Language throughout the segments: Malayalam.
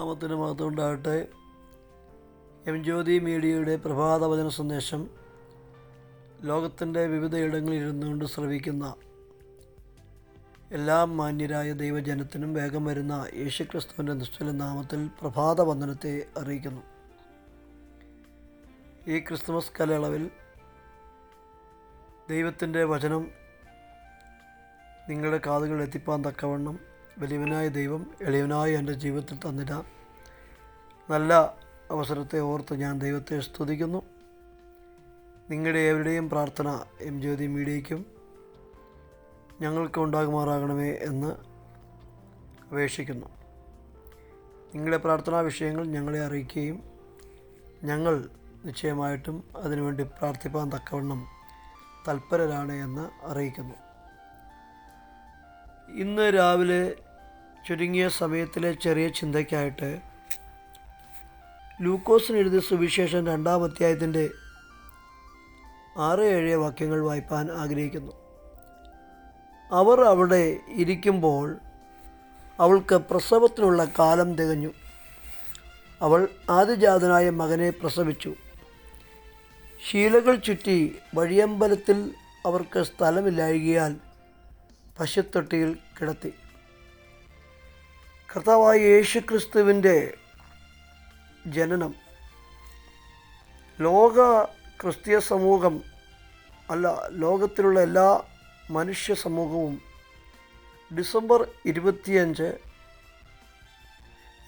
നാമത്തിന് മഹത്വം ഉണ്ടാകട്ടെ എം. ജ്യോതി മീഡിയയുടെ പ്രഭാത വചന സന്ദേശം ലോകത്തിന്റെ വിവിധ ഇടങ്ങളിൽ ഇരുന്നുകൊണ്ട് ശ്രവിക്കുന്ന എല്ലാ മാന്യരായ ദൈവജനത്തിനും വേഗം വരുന്ന യേശുക്രിസ്തുവിന്റെ നിശ്ചല നാമത്തിൽ പ്രഭാത വന്ദനത്തെ അറിയിക്കുന്നു. ഈ ക്രിസ്മസ് കാലയളവിൽ ദൈവത്തിന്റെ വചനം നിങ്ങളുടെ കാതുകളിൽ എത്തിപ്പാൻ തക്കവണ്ണം വലിയവനായ ദൈവം എളിയവനായ എന്റെ ജീവിതത്തിൽ തന്നിട്ട നല്ല അവസരത്തെ ഓർത്ത് ഞാൻ ദൈവത്തെ സ്തുതിക്കുന്നു. നിങ്ങളുടെ ഏവരുടെയും പ്രാർത്ഥന എം ജ്യോതി മീഡിയയ്ക്കും ഞങ്ങൾക്ക് ഉണ്ടാകുമാറാകണമേ എന്ന് അപേക്ഷിക്കുന്നു. നിങ്ങളുടെ പ്രാർത്ഥനാ വിഷയങ്ങൾ ഞങ്ങളെ അറിയിക്കുകയും ഞങ്ങൾ നിശ്ചയമായിട്ടും അതിനുവേണ്ടി പ്രാർത്ഥിപ്പാൻ തക്കവണ്ണം തൽപരരാണ് എന്ന് അറിയിക്കുന്നു. ഇന്ന് രാവിലെ ചുരുങ്ങിയ സമയത്തിലെ ചെറിയ ചിന്തയ്ക്കായിട്ട് ലൂക്കോസിന് എഴുതിയ സുവിശേഷം രണ്ടാം അധ്യായത്തിന്റെ ആറ് ഏഴ് വാക്യങ്ങൾ വായിപ്പാൻ ആഗ്രഹിക്കുന്നു. അവർ അവിടെ ഇരിക്കുമ്പോൾ അവൾക്ക് പ്രസവത്തിനുള്ള കാലം തികഞ്ഞു. അവൾ ആദ്യജാതനായ മകനെ പ്രസവിച്ചു. ശീലകൾ ചുറ്റി വഴിയമ്പലത്തിൽ അവർക്ക് സ്ഥലമില്ലായകിയാൽ പശുത്തൊട്ടിയിൽ കിടത്തി. കർത്താവായ യേശുക്രിസ്തുവിന്റെ ജനനം. ലോക ക്രിസ്തീയ സമൂഹം അല്ല ലോകത്തിലുള്ള എല്ലാ മനുഷ്യ സമൂഹവും ഡിസംബർ ഇരുപത്തിയഞ്ച്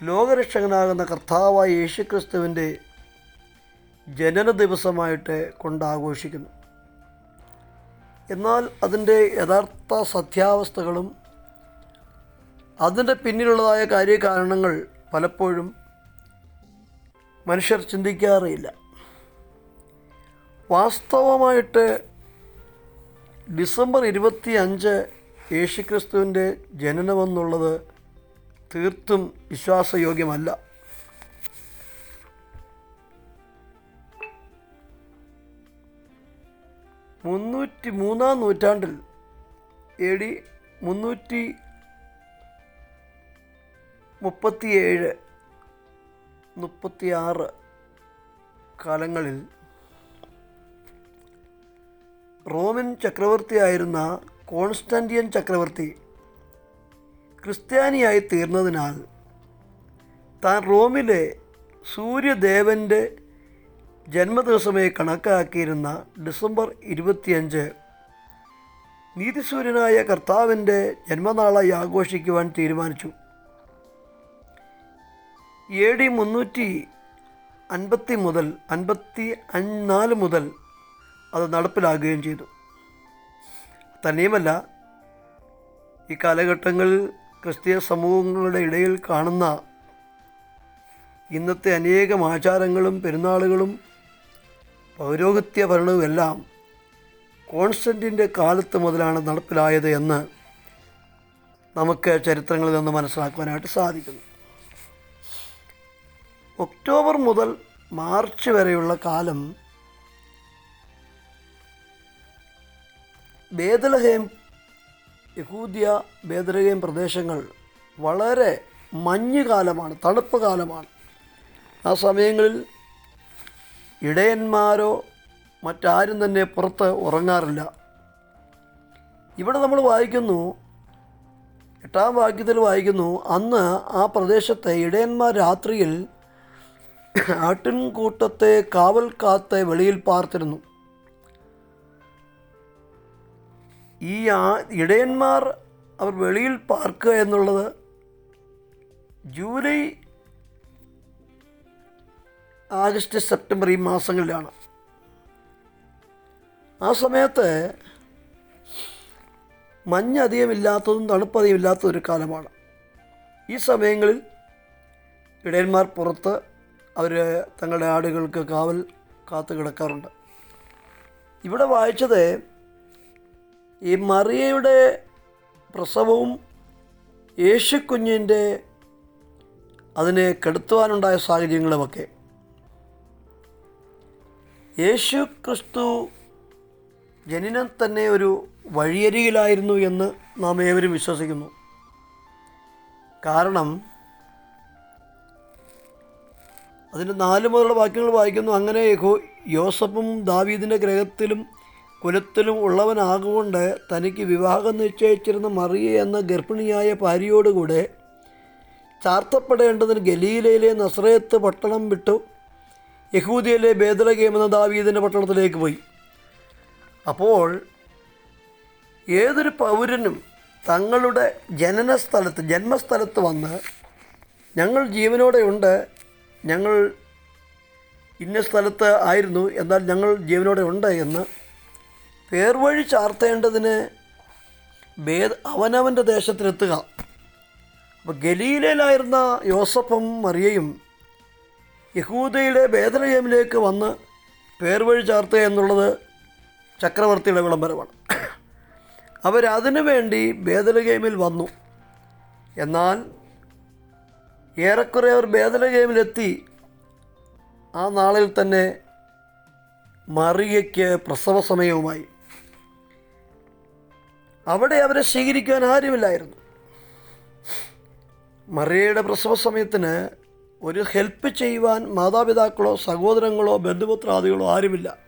ലോകരക്ഷകനാകുന്ന കർത്താവായ യേശുക്രിസ്തുവിന്റെ ജനന ദിവസമായിട്ട് കൊണ്ടാഘോഷിക്കുന്നു. എന്നാൽ അതിന്റെ യഥാർത്ഥ സത്യാവസ്ഥകളും അതിന്റെ പിന്നിലുള്ളതായ കാര്യകാരണങ്ങൾ പലപ്പോഴും മനുഷ്യർ ചിന്തിക്കാറില്ല വാസ്തവമായിട്ട് ഡിസംബർ ഇരുപത്തി അഞ്ച് യേശുക്രിസ്തുവിന്റെ ജനനമെന്നുള്ളത് തീർത്തും വിശ്വാസയോഗ്യമല്ല. മുന്നൂറ്റി മൂന്നാം നൂറ്റാണ്ടിൽ എ ഡി മുന്നൂറ്റി മുപ്പത്തിയേഴ് മുപ്പത്തിയാറ് കാലങ്ങളിൽ റോമൻ ചക്രവർത്തിയായിരുന്ന കോൺസ്റ്റാന്റിയൻ ചക്രവർത്തി ക്രിസ്ത്യാനിയായി തീർന്നതിനാൽ താൻ റോമിലെ സൂര്യദേവന്റെ ജന്മദിവസമായി കണക്കാക്കിയിരുന്ന ഡിസംബർ ഇരുപത്തിയഞ്ച് നീതിസൂര്യനായ കർത്താവിന്റെ ജന്മനാളായി ആഘോഷിക്കുവാൻ തീരുമാനിച്ചു. എ ഡി മുന്നൂറ്റി അൻപത്തി മുതൽ അൻപത്തി നാല് മുതൽ അത് നടപ്പിലാകുകയും ചെയ്തു. തന്നെയുമല്ല ഈ കാലഘട്ടങ്ങളിൽ ക്രിസ്തീയ സമൂഹങ്ങളുടെ ഇടയിൽ കാണുന്ന ഇന്നത്തെ അനേകം ആചാരങ്ങളും പെരുന്നാളുകളും പൗരോഹിത്യ ഭരണവും എല്ലാം കോൺസ്റ്റന്റിന്റെ കാലത്ത് മുതലാണ് നടപ്പിലായത് എന്ന് നമുക്ക് ചരിത്രങ്ങളിൽ നിന്ന് മനസ്സിലാക്കുവാനായിട്ട് സാധിക്കുന്നു. ഒക്ടോബർ മുതൽ മാർച്ച് വരെയുള്ള കാലം ബേദലഹേം യഹൂദിയ ബേദലഹേം പ്രദേശങ്ങൾ വളരെ മഞ്ഞ് കാലമാണ് തണുപ്പ് കാലമാണ് ആ സമയങ്ങളിൽ ഇടയന്മാരോ മറ്റാരും തന്നെ പുറത്ത് ഉറങ്ങാറില്ല. ഇവിടെ നമ്മൾ വായിക്കുന്നു എട്ടാം വാക്യത്തിൽ വായിക്കുന്നു അന്ന് ആ പ്രദേശത്തെ ഇടയന്മാർ രാത്രിയിൽ ആട്ടിൻകൂട്ടത്തെ കാവൽ കാത്ത് വെളിയിൽ പാർത്തിരുന്നു. ഈ ആ ഇടയന്മാർ അവർ വെളിയിൽ പാർക്കുക എന്നുള്ളത് ജൂലൈ ആഗസ്റ്റ് സെപ്റ്റംബർ ഈ മാസങ്ങളിലാണ്. ആ സമയത്ത് മഞ്ഞ് അധികം ഇല്ലാത്തതും തണുപ്പ് കാലമാണ്. ഈ സമയങ്ങളിൽ ഇടയന്മാർ പുറത്ത് അവർ തങ്ങളുടെ ആടുകൾക്ക് കാവൽ കാത്തു കിടക്കാറുണ്ട്. ഇവിടെ വായിച്ചത് ഈ മറിയയുടെ പ്രസവവും യേശുക്കുഞ്ഞിന്റെ അതിനെ കെടുത്തുവാനുണ്ടായ സാഹചര്യങ്ങളുമൊക്കെ. യേശു ക്രിസ്തു ജനനം തന്നെ ഒരു വഴിയരികിലായിരുന്നു എന്ന് നാം ഏവരും വിശ്വസിക്കുന്നു. കാരണം അതിന്റെ നാല് മുതലുള്ള വാക്യങ്ങൾ വായിക്കുന്നു. അങ്ങനെ യോസഫും ദാവീദിന്റെ ഗ്രഹത്തിലും കുലത്തിലും ഉള്ളവനാകൊണ്ട് തനിക്ക് വിവാഹം നിശ്ചയിച്ചിരുന്ന മറിയ എന്ന ഗർഭിണിയായ ഭാര്യയോടുകൂടെ ചാർത്തപ്പെടേണ്ടതിന് ഗലീലയിലെ നസ്രയത്ത് പട്ടണം വിട്ടു. യഹൂദിയയിലെ ബേദലഗേം എന്ന ദാവീദിന്റെ പട്ടണത്തിലേക്ക് പോയി. അപ്പോൾ ഏതൊരു പൗരനും തങ്ങളുടെ ജനന സ്ഥലത്ത് ജന്മസ്ഥലത്ത് വന്ന് ഞങ്ങൾ ജീവനോടെ ഉണ്ട് ഞങ്ങൾ ഇന്ന സ്ഥലത്ത് ആയിരുന്നു എന്നാൽ ഞങ്ങൾ ജീവനോടെ ഉണ്ട് എന്ന് പേർവഴി ചാർത്തേണ്ടതിന് ഭേദ അവനവന്റെ ദേശത്തിലെത്തുക. അപ്പോൾ ഗലീലയിലായിരുന്ന യോസഫും മറിയയും യഹൂദയിലെ ഭേദനയമിലേക്ക് വന്ന് പേർവഴി ചാർത്തുക എന്നുള്ളത് ചക്രവർത്തിയുടെ വിളംബരമാണ് അവരതിനു വേണ്ടി ബേദലഗേമിൽ വന്നു. എന്നാൽ ഏറെക്കുറെ അവർ ഭേദന ഗെയിമിലെത്തി ആ നാളിൽ തന്നെ മറിയയ്ക്ക് പ്രസവ സമയവുമായി. അവിടെ അവരെ സ്വീകരിക്കാൻ ആരുമില്ലായിരുന്നു. മറിയയുടെ പ്രസവ സമയത്തിന് ഒരു ഹെൽപ്പ് ചെയ്യുവാൻ മാതാപിതാക്കളോ സഹോദരങ്ങളോ ബന്ധുപുത്രാദികളോ ആരുമില്ല.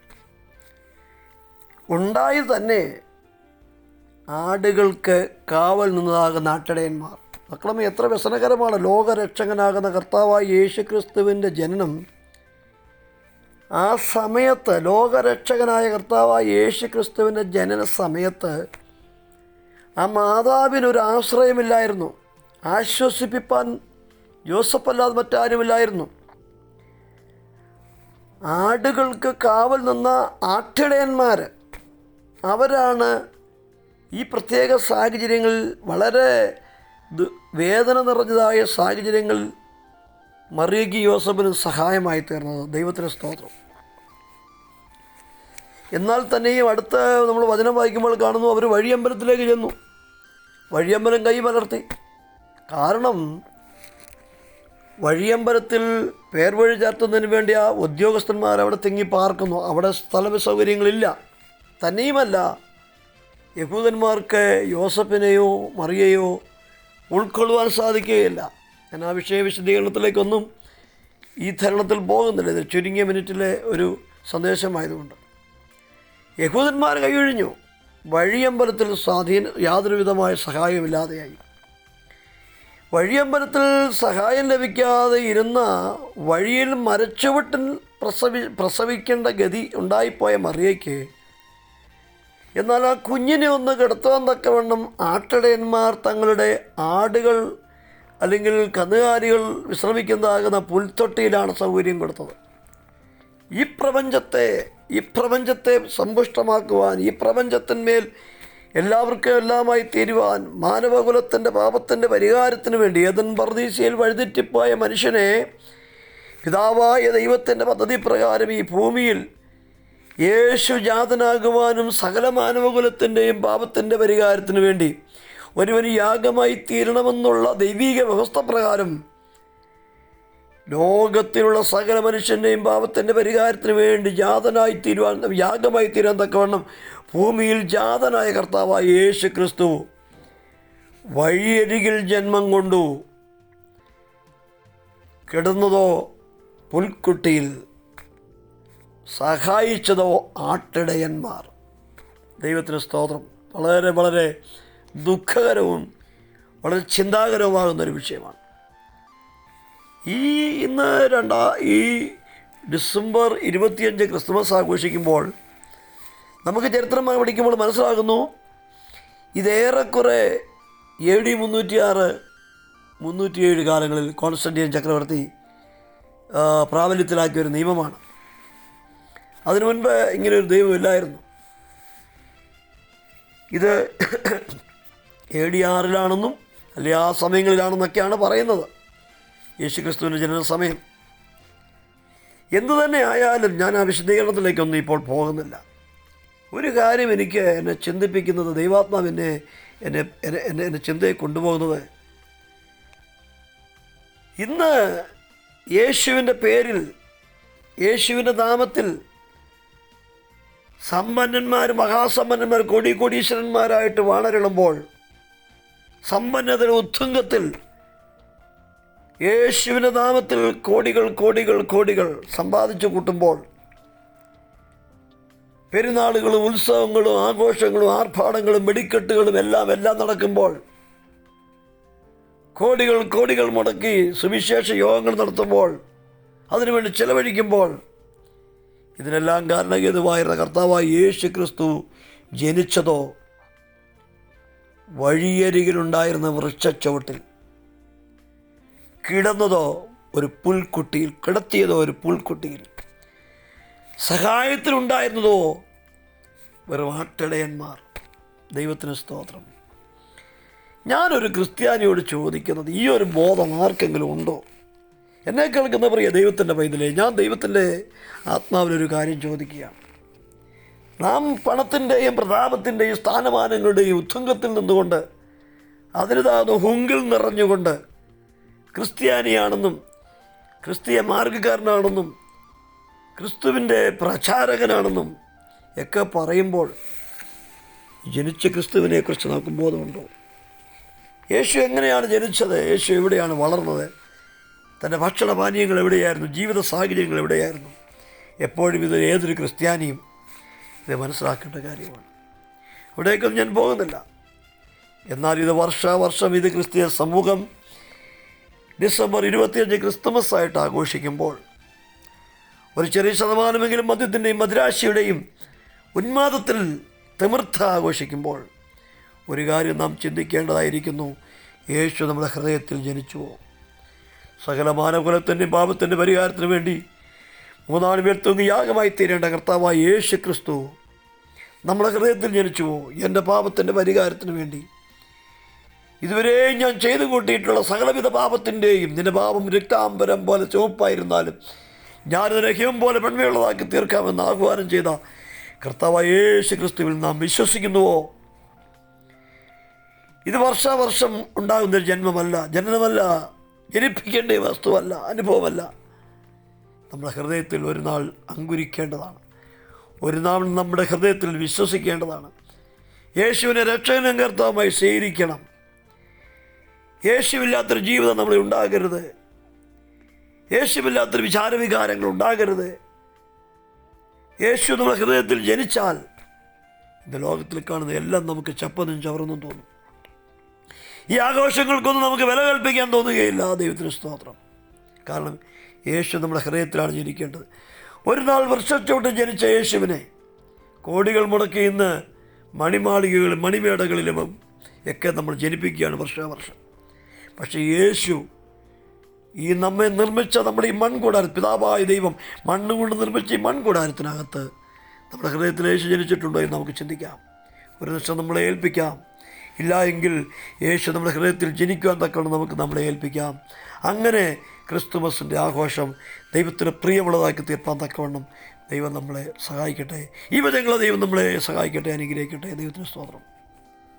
ഉണ്ടായി തന്നെ ആടുകൾക്ക് കാവൽ നിന്നതാകുന്ന നാട്ടിടയന്മാർ. മക്കളമ്മ എത്ര വ്യസനകരമാണ് ലോകരക്ഷകനാകുന്ന കർത്താവായ യേശുക്രിസ്തുവിന്റെ ജനനം. ആ സമയത്ത് ലോകരക്ഷകനായ കർത്താവായ യേശുക്രിസ്തുവിന്റെ ജനന സമയത്ത് ആ മാതാവിനൊരു ആശ്രയമില്ലായിരുന്നു. ആശ്വസിപ്പിപ്പാൻ ജോസഫ് അല്ലാതെ മറ്റാരുമില്ലായിരുന്നു. ആടുകൾക്ക് കാവൽ നിന്ന ആട്ടിടയന്മാർ അവരാണ് ഈ പ്രത്യേക സാഹചര്യങ്ങളിൽ വളരെ വേദന നിറഞ്ഞതായ സാഹചര്യങ്ങളിൽ മറിയയ്ക്ക് യോസഫിന് സഹായമായി തീർന്നത്. ദൈവത്തിന് സ്തോത്രം. എന്നാൽ തന്നെയും അടുത്ത നമ്മൾ വചനം വായിക്കുമ്പോൾ കാണുന്നു അവർ വഴിയമ്പലത്തിലേക്ക് ചെന്നു. വഴിയമ്പലം കൈ പലർത്തി കാരണം വഴിയമ്പലത്തിൽ പേർ വഴി ചാർത്തുന്നതിന് വേണ്ടി ആ ഉദ്യോഗസ്ഥന്മാർ അവിടെ തിങ്ങി പാർക്കുന്നു. അവിടെ സ്ഥല സൗകര്യങ്ങളില്ല തന്നെയുമല്ല യഹൂദന്മാർക്ക് യോസഫിനെയോ മറിയയോ ഉൾക്കൊള്ളുവാൻ സാധിക്കുകയില്ല. ഞാൻ ആ വിഷയ വിശദീകരണത്തിലേക്കൊന്നും ഈ ധരണത്തിൽ പോകുന്നില്ല. ഇത് ചുരുങ്ങിയ മിനിറ്റിലെ ഒരു സന്ദേശമായതുകൊണ്ട്. യഹൂദന്മാർ കൈയൊഴിഞ്ഞു. വഴിയമ്പലത്തിൽ സ്വാധീന യാതൊരു വിധമായ സഹായമില്ലാതെയായി വഴിയമ്പലത്തിൽ സഹായം ലഭിക്കാതെ ഇരുന്ന വഴിയിൽ മരച്ചുവട്ടിൽ പ്രസവി പ്രസവിക്കേണ്ട ഗതി ഉണ്ടായിപ്പോയ മറിയയ്ക്ക് എന്നാൽ ആ കുഞ്ഞിനെ ഒന്ന് കിടത്തുവാൻ തക്കവണ്ണം ആട്ടടയന്മാർ തങ്ങളുടെ ആടുകൾ അല്ലെങ്കിൽ കന്നുകാലികൾ വിശ്രമിക്കുന്നതാകുന്ന പുൽത്തൊട്ടിയിലാണ് സൗകര്യം കൊടുത്തത്. ഈ പ്രപഞ്ചത്തെ ഈ പ്രപഞ്ചത്തെ സമ്പുഷ്ടമാക്കുവാൻ ഈ പ്രപഞ്ചത്തിന്മേൽ എല്ലാവർക്കും എല്ലാമായി തീരുവാൻ മാനവകുലത്തിന്റെ പാപത്തിന്റെ പരിഹാരത്തിന് വേണ്ടി ഏതൻ പർദീസയിൽ വഴിതെറ്റിപ്പോയ മനുഷ്യനെ പിതാവായ ദൈവത്തിന്റെ പദ്ധതി പ്രകാരം ഈ ഭൂമിയിൽ യേശു ജാതനാകുവാനും സകല മാനവകുലത്തിന്റെയും പാപത്തിന്റെ പരിഹാരത്തിന് വേണ്ടി ഒരുവന് യാഗമായി തീരണമെന്നുള്ള ദൈവീക വ്യവസ്ഥ പ്രകാരം ലോകത്തിലുള്ള സകല മനുഷ്യന്റെയും പാപത്തിന്റെ പരിഹാരത്തിന് വേണ്ടി ജാതനായി തീരുവാൻ യാഗമായി തീരാൻ തക്കവണ്ണം ഭൂമിയിൽ ജാതനായ കർത്താവായ യേശു ക്രിസ്തു വഴിയരികിൽ ജന്മം കൊണ്ടു കിടന്നതോ പുൽക്കുട്ടിയിൽ സഹായിച്ചതോ ആട്ടിടയന്മാർ. ദൈവത്തിന് സ്തോത്രം. വളരെ വളരെ ദുഃഖകരവും വളരെ ചിന്താകരവുമാകുന്ന ഒരു വിഷയമാണ്. ഈ ഇന്ന് രണ്ടാ ഈ ഡിസംബർ ഇരുപത്തിയഞ്ച് ക്രിസ്മസ് ആഘോഷിക്കുമ്പോൾ നമുക്ക് ചരിത്രം പഠിക്കുമ്പോൾ മനസ്സിലാകുന്നു ഇതേറെക്കുറെ എ ഡി മുന്നൂറ്റിയാറ് മുന്നൂറ്റിയേഴ് കാലങ്ങളിൽ കോൺസ്റ്റന്റീൻ ചക്രവർത്തി പ്രാബല്യത്തിലാക്കിയ ഒരു നിയമമാണ്. അതിനു മുൻപ് ഇങ്ങനെ ഒരു ദൈവമില്ലായിരുന്നു ഇത് എ ഡി ആറിലാണെന്നും അല്ലെങ്കിൽ ആ സമയങ്ങളിലാണെന്നൊക്കെയാണ് പറയുന്നത്. യേശുക്രിസ്തുവിന്റെ ജനന സമയം എന്തു തന്നെ ആയാലും ഞാൻ ആ വിശദീകരണത്തിലേക്കൊന്നും ഇപ്പോൾ പോകുന്നില്ല. ഒരു കാര്യം എനിക്ക് എന്നെ ചിന്തിപ്പിക്കുന്നത് ദൈവാത്മാവ് എന്നെ എന്നെ എന്നെ എന്നെ ചിന്തയെ കൊണ്ടുപോകുന്നത്. ഇന്ന് യേശുവിന്റെ പേരിൽ യേശുവിന്റെ നാമത്തിൽ സമ്പന്നന്മാർ മഹാസമ്പന്നന്മാർ കൊടി കൊടീശ്വരന്മാരായിട്ട് വാണരുളുമ്പോൾ സമ്പന്നതയുടെ ഉത്തുംഗത്തിൽ യേശുവിന്റെ നാമത്തിൽ കോടികൾ കോടികൾ കോടികൾ സമ്പാദിച്ചു കൂട്ടുമ്പോൾ പെരുന്നാളുകളും ഉത്സവങ്ങളും ആഘോഷങ്ങളും ആർഭാടങ്ങളും വെടിക്കെട്ടുകളും എല്ലാം എല്ലാം നടക്കുമ്പോൾ കോടികൾ കോടികൾ മുടക്കി സുവിശേഷ യോഗങ്ങൾ നടത്തുമ്പോൾ അതിനുവേണ്ടി ചെലവഴിക്കുമ്പോൾ ഇതിനെല്ലാം കാരണഗേതുവായിരുന്ന കർത്താവായ യേശു ക്രിസ്തു ജനിച്ചതോ വഴിയരികിലുണ്ടായിരുന്ന വൃക്ഷച്ചവിട്ടിൽ കിടന്നതോ ഒരു പുൽക്കുട്ടിയിൽ കിടത്തിയതോ ഒരു പുൽക്കുട്ടിയിൽ സഹായത്തിലുണ്ടായിരുന്നതോ വെറും ആട്ടിടയന്മാർ. ദൈവത്തിന് സ്തോത്രം. ഞാനൊരു ക്രിസ്ത്യാനിയോട് ചോദിക്കുന്നത് ഈ ഒരു ബോധം ആർക്കെങ്കിലും ഉണ്ടോ? എന്നെ കേൾക്കുന്ന പ്രിയ ദൈവത്തിന്റെ പൈതലേ ഞാൻ ദൈവത്തിന്റെ ആത്മാവിലൊരു കാര്യം ചോദിക്കുകയാണ്. നാം പണത്തിന്റെയും പ്രതാപത്തിന്റെയും സ്ഥാനമാനങ്ങളുടെയും ഉത്തുംഗത്തിൽ നിന്നുകൊണ്ട് അതിനതാകുന്ന ഹുങ്കിൽ നിറഞ്ഞുകൊണ്ട് ക്രിസ്ത്യാനിയാണെന്നും ക്രിസ്തീയ മാർഗക്കാരനാണെന്നും ക്രിസ്തുവിന്റെ പ്രചാരകനാണെന്നും ഒക്കെ പറയുമ്പോൾ ജനിച്ച ക്രിസ്തുവിനെക്കുറിച്ച് നമുക്ക് ബോധമുണ്ടോ? യേശു എങ്ങനെയാണ് ജനിച്ചത്? യേശു എവിടെയാണ് വളർന്നത്? തന്റെ ഭക്ഷണപാനീയങ്ങൾ എവിടെയായിരുന്നു? ജീവിത സാഹചര്യങ്ങൾ എവിടെയായിരുന്നു? എപ്പോഴും ഇത് ഏതൊരു ക്രിസ്ത്യാനിയും ഇത് മനസ്സിലാക്കേണ്ട കാര്യമാണ്. ഇവിടേക്കൊന്നും ഞാൻ പോകുന്നില്ല. എന്നാൽ ഇത് വർഷാവർഷം ഇത് ക്രിസ്തീയ സമൂഹം ഡിസംബർ ഇരുപത്തിയഞ്ച് ക്രിസ്തുമസ് ആയിട്ട് ആഘോഷിക്കുമ്പോൾ ഒരു ചെറിയ ശതമാനമെങ്കിലും മദ്യത്തിന്റെയും മദ്രാശിയുടെയും ഉന്മാദത്തിൽ തിമിർത്ത ആഘോഷിക്കുമ്പോൾ ഒരു കാര്യം നാം ചിന്തിക്കേണ്ടതായിരിക്കുന്നു. യേശു നമ്മുടെ ഹൃദയത്തിൽ ജനിച്ചുവോ? സകല മാനവകുലത്തിന്റെയും പാപത്തിന്റെ പരിഹാരത്തിന് വേണ്ടി മൂന്നാൽ പേർ തൂങ്ങി യാഗമായി തീരേണ്ട കർത്താവായ യേശു ക്രിസ്തു നമ്മുടെ ഹൃദയത്തിൽ ജനിച്ചുവോ എന്റെ പാപത്തിന്റെ പരിഹാരത്തിന് വേണ്ടി. ഇതുവരെ ഞാൻ ചെയ്തു കൂട്ടിയിട്ടുള്ള സകലവിധ പാപത്തിന്റെയും നിന്റെ പാപം രക്താംബരം പോലെ ചുവപ്പായിരുന്നാലും ഞാനിതിനെ രഹ്യം പോലെ പെൺമയുള്ളതാക്കി തീർക്കാമെന്ന് ആഹ്വാനം ചെയ്ത കർത്താവായ യേശു ക്രിസ്തുവിൽ നാം വിശ്വസിക്കുന്നുവോ? ഇത് വർഷാവർഷം ഉണ്ടാകുന്നൊരു ജന്മമല്ല. ജനനമല്ല. ജനിപ്പിക്കേണ്ട വസ്തുവല്ല അനുഭവമല്ല. നമ്മുടെ ഹൃദയത്തിൽ ഒരു നാൾ അങ്കുരിക്കേണ്ടതാണ്. ഒരു നാൾ നമ്മുടെ ഹൃദയത്തിൽ വിശ്വസിക്കേണ്ടതാണ്. യേശുവിനെ രക്ഷകനും കർത്താവുമായി സ്വീകരിക്കണം യേശുവില്ലാത്തൊരു ജീവിതം നമ്മൾ ഉണ്ടാകരുത്. യേശുവില്ലാത്തൊരു വിചാരവികാരങ്ങൾ ഉണ്ടാകരുത്. യേശു നമ്മുടെ ഹൃദയത്തിൽ ജനിച്ചാൽ ഇന്ന് ലോകത്തിൽ കാണുന്ന എല്ലാം നമുക്ക് ചപ്പനും ചവർന്നും തോന്നും. ഈ ആഘോഷങ്ങൾക്കൊന്നും നമുക്ക് വില കൽപ്പിക്കാൻ തോന്നുകയില്ല. ദൈവത്തിന് സ്തോത്രം. കാരണം യേശു നമ്മുടെ ഹൃദയത്തിലാണ് ജനിക്കേണ്ടത്. ഒരു നാൾ വർഷത്തോട്ട് ജനിച്ച യേശുവിനെ കോടികൾ മുടക്കി ഇന്ന് മണിമാളികകളിലും മണിമേടകളിലും ഒക്കെ നമ്മൾ ജനിപ്പിക്കുകയാണ് വർഷാവർഷം പക്ഷേ യേശു ഈ നമ്മെ നിർമ്മിച്ച നമ്മുടെ ഈ മൺകൂടാരം പിതാവായ ദൈവം മണ്ണുകൊണ്ട് നിർമ്മിച്ച ഈ മൺകൂടാരത്തിനകത്ത് നമ്മുടെ ഹൃദയത്തിൽ യേശു ജനിച്ചിട്ടുണ്ടോ എന്ന് നമുക്ക് ചിന്തിക്കാം. ഒരു നിമിഷം നമ്മളെ ഏൽപ്പിക്കാം. ഇല്ല എങ്കിൽ യേശു നമ്മുടെ ഹൃദയത്തിൽ ജനിക്കുവാൻ തക്കണം നമുക്ക് നമ്മളെ ഏൽപ്പിക്കാം. അങ്ങനെ ക്രിസ്തുമസിന്റെ ആഘോഷം ദൈവത്തിന് പ്രിയമുള്ളതാക്കി തീർപ്പാൻ തക്കവണ്ണം ദൈവം നമ്മളെ സഹായിക്കട്ടെ. ഈ വിധങ്ങളെ ദൈവം നമ്മളെ സഹായിക്കട്ടെ അനുഗ്രഹിക്കട്ടെ. ദൈവത്തിന് സ്തോത്രം.